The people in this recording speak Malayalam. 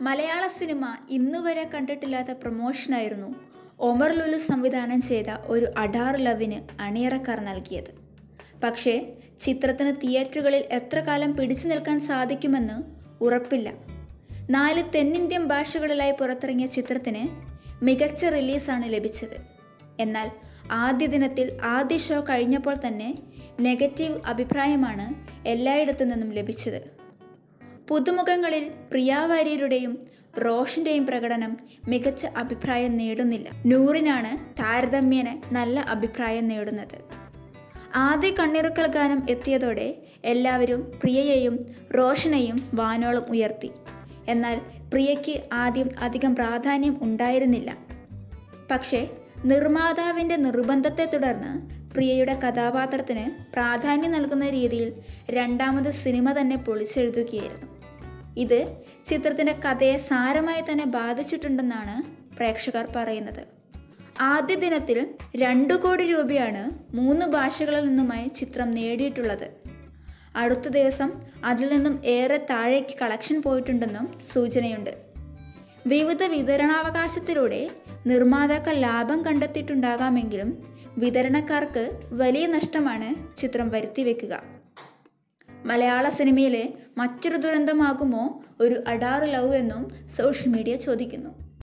മലയാള സിനിമ ഇന്നുവരെ കണ്ടിട്ടില്ലാത്ത പ്രൊമോഷനായിരുന്നു ഒമർ ലുലു സംവിധാനം ചെയ്ത ഒരു അഡാർ ലവിന് അണിയറക്കാർ നൽകിയത്. പക്ഷേ ചിത്രത്തിന് തിയേറ്ററുകളിൽ എത്ര കാലം പിടിച്ചു നിൽക്കാൻ സാധിക്കുമെന്ന് ഉറപ്പില്ല. നാല് തെന്നിന്ത്യൻ ഭാഷകളിലായി പുറത്തിറങ്ങിയ ചിത്രത്തിന് മികച്ച റിലീസാണ് ലഭിച്ചത്. എന്നാൽ ആദ്യ ദിനത്തിൽ ആദ്യ ഷോ കഴിഞ്ഞപ്പോൾ തന്നെ നെഗറ്റീവ് അഭിപ്രായമാണ് എല്ലായിടത്തു നിന്നും ലഭിച്ചത്. പുതുമുഖങ്ങളിൽ പ്രിയാവാര്യരുടെയും റോഷന്റെയും പ്രകടനം മികച്ച അഭിപ്രായം നേടുന്നില്ല. നൂറിനാണ് താരതമ്യേന നല്ല അഭിപ്രായം നേടുന്നത്. ആദ്യ കണ്ണിറുക്കൽ ഗാനം എത്തിയതോടെ എല്ലാവരും പ്രിയയെയും റോഷനെയും വാനോളം ഉയർത്തി. എന്നാൽ പ്രിയയ്ക്ക് ആദ്യം അധികം പ്രാധാന്യം ഉണ്ടായിരുന്നില്ല. പക്ഷേ നിർമ്മാതാവിന്റെ നിർബന്ധത്തെ തുടർന്ന് പ്രിയയുടെ കഥാപാത്രത്തിന് പ്രാധാന്യം നൽകുന്ന രീതിയിൽ രണ്ടാമത് സിനിമ തന്നെ പൊളിച്ചെഴുതുകയായിരുന്നു. ഇത് ചിത്രത്തിന്റെ കഥയെ സാരമായി തന്നെ ബാധിച്ചിട്ടുണ്ടെന്നാണ് പ്രേക്ഷകർ പറയുന്നത്. ആദ്യ ദിനത്തിൽ രണ്ടു കോടി രൂപയാണ് മൂന്ന് ഭാഷകളിൽ നിന്നുമായി ചിത്രം നേടിയിട്ടുള്ളത്. അടുത്ത ദിവസം അതിൽ നിന്നും ഏറെ താഴേക്ക് കളക്ഷൻ പോയിട്ടുണ്ടെന്നും സൂചനയുണ്ട്. വിവിധ വിതരണാവകാശത്തിലൂടെ നിർമ്മാതാക്കൾ ലാഭം കണ്ടെത്തിയിട്ടുണ്ടാകാമെങ്കിലും വിതരണക്കാർക്ക് വലിയ നഷ്ടമാണ് ചിത്രം വരുത്തിവെക്കുക. മലയാള സിനിമയിലെ മറ്റൊരു ദുരന്തമാകുമോ? ഒരു അഡാറ് ലവ് എന്നും സോഷ്യൽ മീഡിയ ചോദിക്കുന്നു.